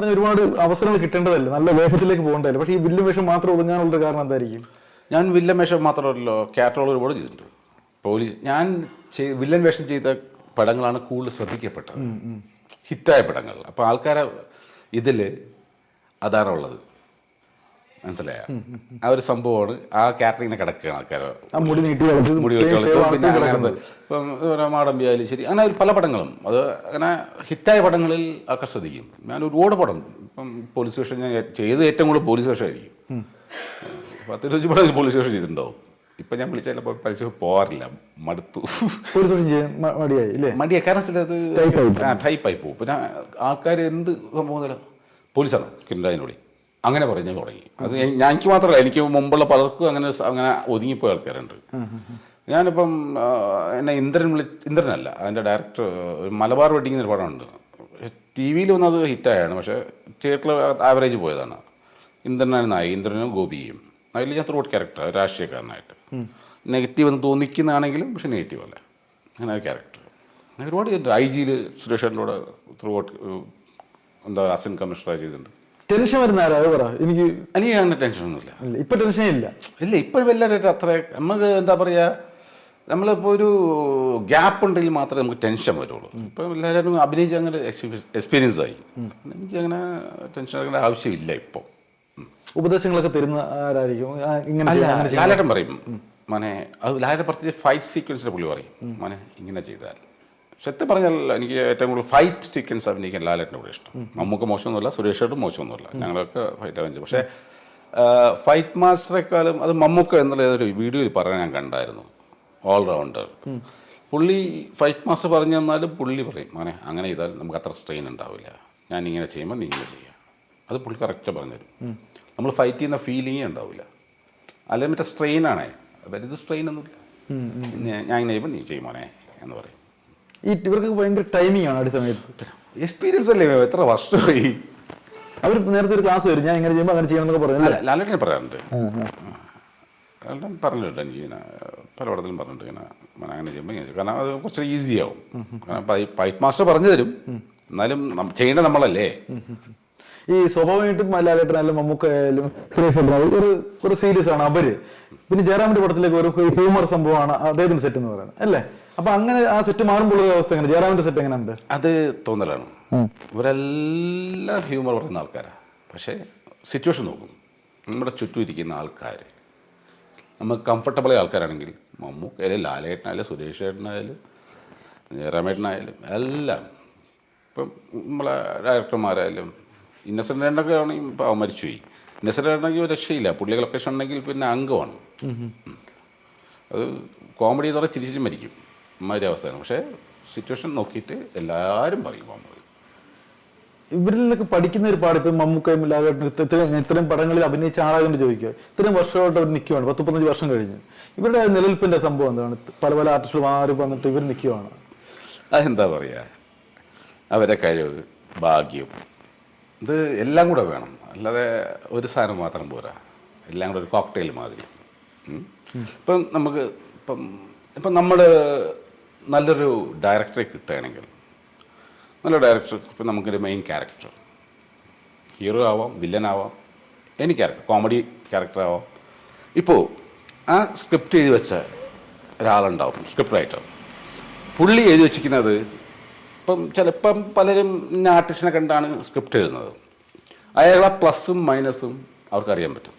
പറഞ്ഞ ഒരുപാട് അവസരങ്ങൾ കിട്ടേണ്ടതല്ലേ? നല്ല വേഷത്തിലേക്ക് പോകേണ്ടതല്ലേ? പക്ഷേ ഈ വില്ലും വേഷം മാത്രം ഒതുങ്ങാനുള്ള കാരണം എന്തായിരിക്കും? ഞാൻ വില്ലൻ വേഷം മാത്രമല്ലല്ലോ ക്യാരക്ടറുകൾ ഒരുപാട് ചെയ്തിട്ടുണ്ട്. പോലീസ് ഞാൻ വില്ലൻ വേഷം ചെയ്ത പടങ്ങളാണ് കൂടുതൽ ശ്രദ്ധിക്കപ്പെട്ടത്. ഹിറ്റായ പടങ്ങൾ. അപ്പോൾ ആൾക്കാരെ ഇതിൽ അതാണ് ഉള്ളത്. മനസ്സിലായ? ആ ഒരു സംഭവമാണ് ആ ക്യാരക്ടർ ഇങ്ങനെ കിടക്കുകയാണ് ആൾക്കാർ മുടി പിന്നെ ഇപ്പം ഒരു മാടമ്പി ആയാലും ശരി. അങ്ങനെ ഒരു പല പടങ്ങളും. അത് അങ്ങനെ ഹിറ്റായ പടങ്ങളിൽ ഒക്കെ ശ്രദ്ധിക്കും. ഞാൻ ഒരുപാട് പടം. ഇപ്പം പോലീസ് സ്റ്റേഷൻ ഞാൻ ചെയ്ത് ഏറ്റവും കൂടുതൽ പോലീസ് സ്റ്റേഷൻ ആയിരിക്കും പത്തിരുപത്തഞ്ച് പടം പോലീസ് സ്റ്റേഷൻ ചെയ്തിട്ടുണ്ടാവും. ഇപ്പം ഞാൻ വിളിച്ചാൽ പലിശ പോകാറില്ല മടുത്തു. പോലീസ് സ്റ്റേഷൻ ചെയ്യാൻ മ- മടിയായി കാരണം വെച്ചാൽ അത് Type ആയി ടൈപ്പായി പോകും പിന്നെ ആൾക്കാർ എന്ത് സംഭവം പോലീസാണ്. കിണ്ടാതിനോട് അങ്ങനെ പറഞ്ഞു തുടങ്ങി. അത് ഞാൻ എനിക്ക് മാത്രമല്ല എനിക്ക് മുമ്പുള്ള പലർക്കും അങ്ങനെ അങ്ങനെ ഒതുങ്ങിപ്പോയ ആൾക്കാരുണ്ട്. ഞാനിപ്പം എന്നെ ഇന്ദ്രൻ വിളി ഇന്ദ്രനല്ല അതിന്റെ ഡയറക്ടർ ഒരു മലബാർ വെഡിങ് എന്നൊരു പടമുണ്ട്. ടി വിയിൽ വന്നത് ഹിറ്റായാണ് പക്ഷേ തിയേറ്ററിൽ ആവറേജ് പോയതാണ്. ഇന്ദ്രനാണ് നായി ഇന്ദ്രനും ഗോപിയും. അതിൽ ഞാൻ ത്രൂട്ട് ക്യാരക്ടർ രാഷ്ട്രീയക്കാരനായിട്ട്. നെഗറ്റീവ് എന്ന് തോന്നിക്കുന്നതാണെങ്കിലും പക്ഷെ നെഗറ്റീവ് അല്ല. അങ്ങനെ ഒരു ക്യാരക്ടർ. അങ്ങനെ ഒരുപാട് ഐ ജിയിൽ സുരേഷേട്ടനോട് ത്രൂ ഔട്ട് എന്താ അസിൻ കമ്മീഷണറായി ചെയ്തിട്ടുണ്ട്. ടെൻഷൻ വരുന്ന ആരാ? അത് പറ. എനിക്ക് എനിക്ക് അങ്ങനെ ടെൻഷനൊന്നുമില്ല. ഇല്ല ഇപ്പൊ ടെൻഷൻ ഇല്ല. ഇല്ല ഇപ്പം എല്ലാവരും അത്ര നമുക്ക് എന്താ പറയുക നമ്മളിപ്പോൾ ഒരു ഗ്യാപ്പ് ഉണ്ടെങ്കിൽ മാത്രമേ നമുക്ക് ടെൻഷൻ വരുള്ളൂ. ഇപ്പം എല്ലാവരും അഭിനയിച്ച് അങ്ങനെ എക്സ്പീരിയൻസ് ആയി. എനിക്ക് അങ്ങനെ ടെൻഷൻ എടുക്കേണ്ട ആവശ്യമില്ല ഇപ്പോൾ ഉപദേശങ്ങളൊക്കെ തരുന്ന ആരായിരിക്കും? ഇങ്ങനെ. ലാലേട്ടൻ പറയും മനെ അത് ലാലേട്ടൻ പ്രത്യേകിച്ച് ഫൈറ്റ് സീക്വൻസിന്റെ പുള്ളി പറയും മനെ ഇങ്ങനെ ചെയ്താൽ സത്യം പറഞ്ഞാൽ എനിക്ക് ഏറ്റവും കൂടുതൽ ഫൈറ്റ് സീക്വൻസ് അഭിനയിക്കാൻ ലാലേട്ടന്റെ കൂടെ ഇഷ്ടം. നമുക്ക് മോശമൊന്നുമില്ല സുരേഷേട്ടും മോശമൊന്നുമില്ല. ഞങ്ങളൊക്കെ ഫൈറ്റ് അഭിനയിച്ചു പക്ഷേ ഫൈറ്റ് മാസ്റ്ററെക്കാളും അത് മമ്മൂക്ക എന്നുള്ള ഒരു വീഡിയോയിൽ പറയാൻ ഞാൻ കണ്ടായിരുന്നു. ഓൾറൗണ്ടർ പുള്ളി ഫൈറ്റ് മാസ്റ്റർ പറഞ്ഞു തന്നാലും പുള്ളി പറയും മോനെ അങ്ങനെ ചെയ്താൽ നമുക്ക് അത്ര സ്ട്രെയിൻ ഉണ്ടാവില്ല. ഞാൻ ഇങ്ങനെ ചെയ്യുമ്പോൾ നീ ഇങ്ങനെ ചെയ്യാം. അത് പുള്ളി കറക്റ്റ് പറഞ്ഞുതരും. നമ്മൾ ഫൈറ്റ് ചെയ്യുന്ന ഫീലിങ്ങേ ഉണ്ടാവില്ല. അല്ലെങ്കിൽ മറ്റേ സ്ട്രെയിനാണേ അതായത് സ്ട്രെയിൻ ഒന്നുമില്ല. ഞാൻ- ഞാൻ ഇങ്ങനെ ചെയ്യുമ്പോൾ നീ ചെയ്യും മോനെ എന്ന് പറയും. ഈ ഇവർക്ക് ഭയങ്കര ടൈമിംഗ് ആണ് അടി സമയത്ത്. എക്സ്പീരിയൻസ് അല്ലേ എത്ര വർഷമായി? അവർ നേരത്തെ ഒരു ക്ലാസ് വരും. ഞാൻ ഇങ്ങനെ ചെയ്യുമ്പോൾ അങ്ങനെ ചെയ്യണം എന്നൊക്കെ പറഞ്ഞു ലാലേട്ടൻ ലാലേട്ടനെ പറയാറുണ്ട് ലാലേട്ടൻ പറഞ്ഞിട്ടുണ്ട് എനിക്ക് ഇങ്ങനെ പലയിടത്തിലും പറഞ്ഞിട്ട് പറഞ്ഞിട്ടുണ്ട് ഇങ്ങനെ അങ്ങനെ ചെയ്യുമ്പോൾ ഇങ്ങനെ. കാരണം അത് കുറച്ച് ഈസി ആവും. കാരണം ഫൈറ്റ് മാസ്റ്റർ പറഞ്ഞു തരും. എന്നാലും ചെയ്യേണ്ട ചെയ്യേണ്ടത് നമ്മളല്ലേ? ഈ സ്വാഭാവികമായിട്ടും ലാലേട്ടനായാലും മമ്മൂക്കായാലും ഒരു ഒരു സീരീസ് ആണ് അവർ. പിന്നെ ജയറാമിന്റെ പടത്തിലേക്ക് ഒരു ഹ്യൂമർ സംഭവമാണ് അദ്ദേഹത്തിന്റെ സെറ്റ് എന്ന് പറയുന്നത്. അല്ലേ? അപ്പൊ അങ്ങനെ ആ സെറ്റ് മാറുമ്പോൾ ഉള്ള അവസ്ഥ എങ്ങനെ? ജയറാമിന്റെ സെറ്റ് എങ്ങനെയുണ്ട്? അത് തോന്നലാണ്. ഇവരെല്ലാം ഹ്യൂമർ പറയുന്ന ആൾക്കാരാ. പക്ഷേ സിറ്റുവേഷൻ നോക്കും. നമ്മുടെ ചുറ്റും ഇരിക്കുന്ന ആൾക്കാർ നമ്മൾ കംഫർട്ടബിൾ ആൾക്കാരാണെങ്കിൽ മമ്മൂക്കയായാലും ലാലേട്ടനായാലും സുരേഷ് ഏട്ടനായാലും ജയറാമേട്ടനായാലും എല്ലാം. ഇപ്പം നമ്മളെ ഡയറക്ടർമാരായാലും ഇന്നസെന്റ് ഏട്ടനൊക്കെ ആണെങ്കിൽ ഇപ്പോൾ അവൻ മരിച്ചുപോയി. ഇന്നസെന്റ് ഏട്ടനെങ്കിൽ ഒരു രക്ഷയില്ല. പുള്ളികളൊക്കെ ഉണ്ടെങ്കിൽ പിന്നെ അംഗമാണ്. അത് കോമഡി എന്ന് പറഞ്ഞാൽ ചിരിച്ചിട്ട് മരിക്കും. അമ്മാതിരി അവസ്ഥയാണ്. പക്ഷേ സിറ്റുവേഷൻ നോക്കിയിട്ട് എല്ലാവരും പറയും മമ്മൂക്ക ഇവരിൽ നിന്നൊക്കെ പഠിക്കുന്ന ഒരു പാട് ഇപ്പം മമ്മൂക്കയും ലാലേട്ടനും ഇത്ര- ഇത്രയും പടങ്ങളിൽ അഭിനയിച്ച ആളായതുകൊണ്ട് ചോദിക്കുക. ഇത്രയും വർഷമായിട്ട് അവർ നിൽക്കുവാണ്. പത്ത് പതിനഞ്ച് വർഷം കഴിഞ്ഞ്. ഇവരുടെ നിലനിൽപ്പിന്റെ സംഭവം എന്താണ്? പല പല ആർട്ടിസ്റ്റുകൾ ആരും വന്നിട്ട് ഇവർ നിൽക്കുവാണ്? അതെന്താ പറയുക അവരെ കഴിവ് ഭാഗ്യം. ഇത് എല്ലാം കൂടെ വേണം. അല്ലാതെ ഒരു സാധനം മാത്രം പോരാ. എല്ലാം കൂടെ ഒരു കോക്ടെയിൽ മാതിരി. ഇപ്പം നമുക്ക് ഇപ്പം ഇപ്പം നമ്മൾ നല്ലൊരു ഡയറക്ടറെ കിട്ടുകയാണെങ്കിൽ നല്ല ഡയറക്ടർ ഇപ്പം നമുക്കൊരു മെയിൻ ക്യാരക്ടർ ഹീറോ ആവാം വില്ലൻ ആവാം എനി ക്യാരക്ടർ കോമഡി ക്യാരക്ടർ ആവാം. ഇപ്പോൾ ആ സ്ക്രിപ്റ്റ് എഴുതി വെച്ച ഒരാളുണ്ടാവും സ്ക്രിപ്റ്റ് റൈറ്റർ പുള്ളി എഴുതി വെച്ചിരിക്കുന്നത് ഇപ്പം ചിലപ്പം പലരും ആർട്ടിസ്റ്റിനെ കണ്ടാണ് സ്ക്രിപ്റ്റ് എഴുതുന്നത്. അയാളെ പ്ലസും മൈനസും അവർക്കറിയാൻ പറ്റും.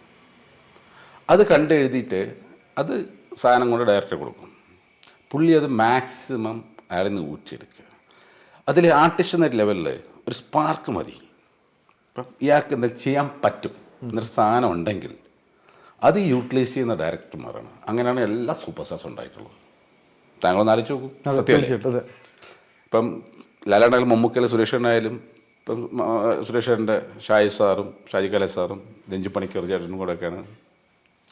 അത് കണ്ടെഴുതിയിട്ട് അത് സാധനം കൊണ്ട് ഡയറക്ടർ കൊടുക്കും. പുള്ളി അത് മാക്സിമം അയാളിൽ നിന്ന് ഊറ്റിയെടുക്കുക. അതിൽ ആർട്ടിസ്റ്റ് എന്ന ലെവലിൽ ഒരു സ്പാർക്ക് മതി. ഇപ്പം ഇയാൾക്ക് എന്താ ചെയ്യാൻ പറ്റും. എന്നൊരു സാധനം ഉണ്ടെങ്കിൽ അത് യൂട്ടിലൈസ് ചെയ്യുന്ന ഡയറക്ടർമാരാണ് അങ്ങനെയാണ് എല്ലാ സൂപ്പർ സ്റ്റാർസ് ഉണ്ടായിട്ടുള്ളത്. താങ്കളൊന്ന് ആലോചിച്ച് നോക്കൂ. സത്യം ഇപ്പം ലാലാണ്ടായാലും മമ്മൂക്കയിലെ സുരേഷനായാലും ഇപ്പം സുരേഷേട്ടന്റെ ഷായി സാറും ഷാജി കലേ സാറും രഞ്ജി പണിക്കർ ചേട്ടനും കൂടെയൊക്കെയാണ്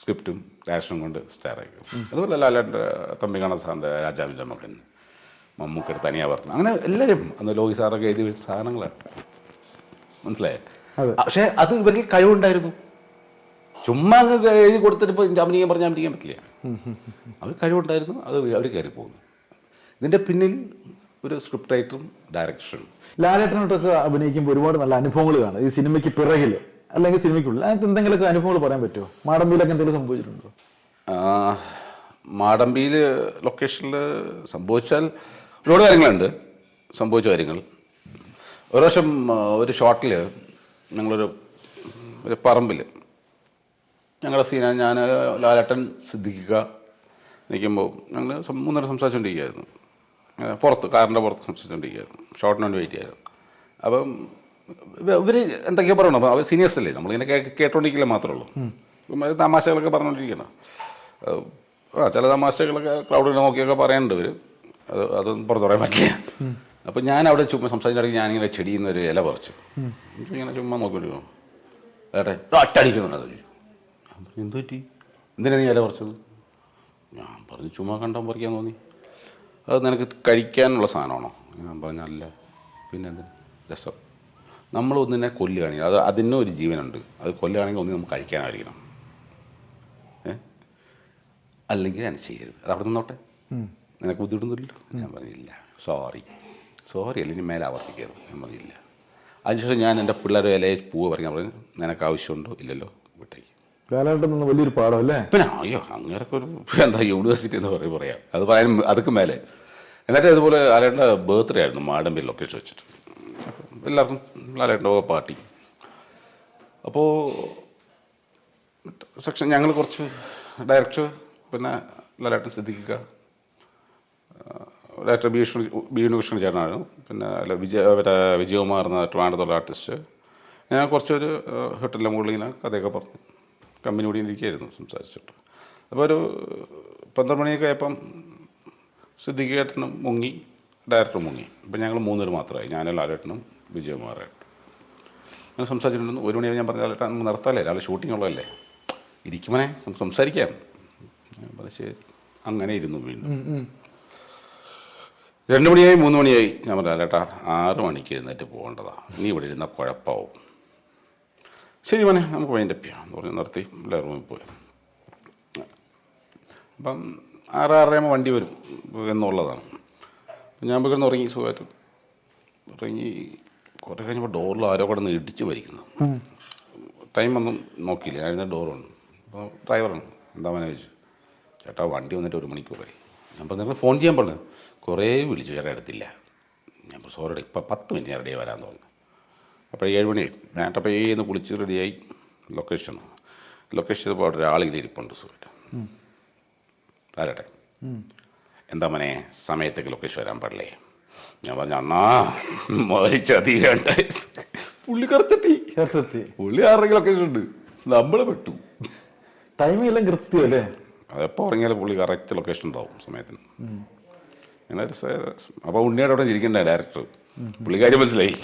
സ്ക്രിപ്റ്റും ഡയറക്ഷനും കൊണ്ട് സ്റ്റാർ അതുപോലെ അതുപോലെ തമ്പി കാണാൻ സാറിന്റെ രാജാവിന്റെ മകൻ മമ്മൂക്കയുടെ തനിയാവർത്തനം അങ്ങനെ എല്ലാവരും അന്ന് ലോകി സാറൊക്കെ എഴുതി വെച്ച സാധനങ്ങളാണ്. മനസ്സിലായേ. പക്ഷേ അത് ഇവരിൽ കഴിവുണ്ടായിരുന്നു. ചുമ്മാ അങ്ങ് എഴുതി കൊടുത്തിട്ട് ഇപ്പോൾ അഭിനയിക്കാൻ പറഞ്ഞാൽ അഭിനയിക്കാൻ പറ്റില്ല. അവർ കഴിവുണ്ടായിരുന്നു അത് അവർ കയറി പോകുന്നു ഇതിന്റെ പിന്നിൽ ഒരു സ്ക്രിപ്റ്റ് റൈറ്ററും ഡയറക്ഷനും. ലാലേട്ടനോട്ടൊക്കെ അഭിനയിക്കുമ്പോൾ ഒരുപാട് നല്ല അനുഭവങ്ങൾ കാണും. ഈ സിനിമയ്ക്ക് പിറകിൽ അല്ലെങ്കിൽ സിനിമയ്ക്കുള്ളിൽ. അതിനകത്ത് എന്തെങ്കിലുമൊക്കെ അനുഭവങ്ങൾ പറയാൻ പറ്റുമോ? മാടമ്പിയിലൊക്കെ എന്തെങ്കിലും സംഭവിച്ചിട്ടുണ്ടോ? മാടമ്പിയിൽ ലൊക്കേഷനിൽ സംഭവിച്ചാൽ ഒരുപാട് കാര്യങ്ങളുണ്ട്. സംഭവിച്ച കാര്യങ്ങൾ. ഒരു പ്രാവശ്യം ഒരു ഷോട്ടിൽ ഞങ്ങളൊരു ഒരു പറമ്പിൽ ഞങ്ങളുടെ സീന ഞാൻ ലാലട്ടൻ സിദ്ധിക്കുക നിൽക്കുമ്പോൾ ഞങ്ങൾ മൂന്നര സംസാരിച്ചുകൊണ്ടിരിക്കുകയായിരുന്നു പുറത്ത് കാറിന്റെ പുറത്ത് സംസാരിച്ചുകൊണ്ടിരിക്കുകയായിരുന്നു ഷോട്ടിന് വേണ്ടി വെയിറ്റ് ചെയ്യായിരുന്നു. അപ്പം ഇവർ എന്തൊക്കെയോ പറയണം? അപ്പോൾ അവർ സീനിയേഴ്സ് അല്ലേ? നമ്മളിങ്ങനെ കേട്ടോണ്ടിരിക്കില്ല മാത്രമേ ഉള്ളൂ തമാശകളൊക്കെ പറഞ്ഞുകൊണ്ടിരിക്കണം ആ ചില തമാശകളൊക്കെ ക്ലൗഡിൽ നോക്കിയൊക്കെ പറയാനുണ്ട് ഇവർ അത് അതൊന്നും പുറത്ത് പറയാൻ പറ്റില്ല. അപ്പം ഞാൻ അവിടെ ചുമ്മാ സംസാരിച്ചിടയ്ക്ക് ഞാനിങ്ങനെ ചെടിയിൽ നിന്ന് ഒരു ഇല പറിച്ചു ഇങ്ങനെ ചുമ്മാ നോക്കിക്കൊണ്ടിരിക്കണം ഏട്ടെ ഒറ്റടിക്കുന്നുണ്ട് അത് എന്ത് പറ്റി? എന്തിനാ നീ ഇല പറിച്ചത്? ഞാൻ പറഞ്ഞു ചുമ്മാ കണ്ടാൻ പറിക്കാൻ തോന്നി. അത് നിനക്ക് കഴിക്കാനുള്ള സാധനമാണോ? ഞാൻ പറഞ്ഞല്ല പിന്നെ എന്ത്? രസം. നമ്മൾ ഒന്നിനെ കൊല്ലുകയാണെങ്കിൽ അത് അതിനും ഒരു ജീവനുണ്ട്. അത് കൊല്ലുകയാണെങ്കിൽ ഒന്നും നമുക്ക് കഴിക്കാനായിരിക്കണം ഏഹ് അല്ലെങ്കിൽ ഞാൻ ചെയ്യരുത് അത് അവിടെ നിന്നോട്ടെ. നിനക്ക് ബുദ്ധിമുട്ടൊന്നുമില്ലല്ലോ. ഞാൻ പറഞ്ഞില്ല. സോറി സോറി അല്ലെങ്കിൽ മേലെ ആവർത്തിക്കരുത്. ഞാൻ പറഞ്ഞില്ല. അതിനുശേഷം ഞാൻ എന്റെ പിള്ളേരെ ഇലയെ പൂവ് പറഞ്ഞാൽ പറഞ്ഞു. നിനക്ക് ആവശ്യമുണ്ടോ? ഇല്ലല്ലോ. വിട്ടേക്ക്. ലാലേട്ടൻ വലിയൊരു പാഠം അല്ലേ? പിന്നെ അയ്യോ അങ്ങനെയൊക്കെ ഒരു എന്താ യൂണിവേഴ്സിറ്റി എന്ന് പറയും പറയാം. അത് പറയാനും അതൊക്കെ മേലെ. എന്നിട്ട് അതുപോലെ ആരുടെ ബർത്ത്ഡേ ആയിരുന്നു. മാടമ്പിൽ ലൊക്കേഷൻ വെച്ചിട്ട്. എല്ലാവർക്കും ലാലേട്ടന്റെ പാർട്ടി. അപ്പോൾ സെക്ഷൻ ഞങ്ങൾ കുറച്ച് ഡയറക്ടർ പിന്നെ ലാലേട്ടൻ സിദ്ധിക്കുക ഡയറക്ടർ ബി ഉണ്ണികൃഷ്ണൻ ചേട്ടനായിരുന്നു പിന്നെ അല്ല വിജയ മറ്റേ വിജയകുമാർ എന്ന ട്രിവാൻഡത്തുള്ള ആർട്ടിസ്റ്റ് ഞാൻ കുറച്ചൊരു ഹോട്ടലിലെ മുകളിൽ ഇങ്ങനെ കഥയൊക്കെ പറഞ്ഞു. കമ്പനി കൂടി ഇരിക്കുകയായിരുന്നു സംസാരിച്ചിട്ട്. അപ്പോൾ ഒരു പന്ത്രണ്ട് മണിയൊക്കെ ആയപ്പം സിദ്ദിഖ് മുങ്ങി ഡയറക്ടർ മുങ്ങി. അപ്പം ഞങ്ങൾ മൂന്നുപേർ മാത്രമായി. ഞാനും ലാലേട്ടനും വിജയകുമാറായിട്ടും. ഞാൻ സംസാരിച്ചിട്ടുണ്ടെന്ന് ഒരു മണിയായി ഞാൻ പറഞ്ഞാൽ ഏട്ടാ നമുക്ക് നിർത്താല്ലേ രാവിലെ ഷൂട്ടിംഗ് ഉള്ളതല്ലേ? ഇരിക്കുമനെ നമുക്ക് സംസാരിക്കാം. പക്ഷേ അങ്ങനെ ഇരുന്നു വീണ്ടും. രണ്ട് മണിയായി മൂന്ന് മണിയായി. ഞാൻ പറഞ്ഞാൽ ഏട്ടാ ആറ് മണിക്ക് എഴുന്നേറ്റ് പോകേണ്ടതാണ് നീ ഇവിടെ ഇരുന്ന കുഴപ്പമാവും ശരി മോനെ നമുക്ക് വൈൻഡപ്പ് ചെയ്യാം. എന്ന് പറഞ്ഞ് നിർത്തി. എല്ലാ റൂമിൽ പോയി. അപ്പം ആറ് ആറരയാകുമ്പോൾ വണ്ടി വരും. എന്നുള്ളതാണ്. ഞാൻ പോയി കിടന്ന് ഉറങ്ങി സുഖമായിട്ട് ഉറങ്ങി കുറേ കഴിഞ്ഞപ്പോൾ ഡോറിൽ ആരോ കിടന്ന് ഇടിച്ച് വലിക്കുന്നു ടൈം ഒന്നും നോക്കിയില്ല. ഞാൻ ഡോറുണ്ട്. അപ്പോൾ ഡ്രൈവറാണ്. എന്താ മനെ ചോദിച്ചു ചേട്ടാ വണ്ടി വന്നിട്ട് ഒരു മണിക്കൂറായി ഞാൻ പറഞ്ഞു നിങ്ങൾ ഫോൺ ചെയ്യാൻ പറഞ്ഞു. കുറേ വിളിച്ചു. ചേട്ടാ എടുത്തില്ല. ഞാൻ സോറി ഇപ്പം പത്ത് മിനിറ്റ് ഞാൻ റെഡി വരാൻ തോന്നുന്നു. അപ്പോൾ ഏഴ് മണിയായി ഞാൻ അപ്പോൾ ഏന്ന് കുളിച്ച് റെഡിയായി ലൊക്കേഷൻ ലൊക്കേഷൻ ഇപ്പോൾ അവിടെ ഒരാളിങ്ങനെ ഇരിപ്പുണ്ട് സുഖമായിട്ട് ആരട്ടെ? എന്താ മനെ? സമയത്തേക്ക് ലൊക്കേഷൻ വരാൻ പാടില്ലേ? ഞാൻ പറഞ്ഞ അണ്ണാ മരിച്ചതി പുള്ളി കറച്ചെത്തി ചേട്ടത്തി പുള്ളി ആരെങ്കിലും ലൊക്കേഷൻ ഉണ്ട്. നമ്മൾ പെട്ടു. ടൈമിംഗ് എല്ലാം കൃത്യം അല്ലേ? അതെപ്പോൾ ഇറങ്ങിയാലും പുള്ളി കറക്റ്റ് ലൊക്കേഷൻ ഉണ്ടാവും സമയത്തിന്. അങ്ങനെ അപ്പോൾ ഉണ്ണിയുടെ അവിടെ ഇരിക്കണ്ടേ ഡയറക്ടർ പുള്ളിക്കാരി മനസ്സിലായി.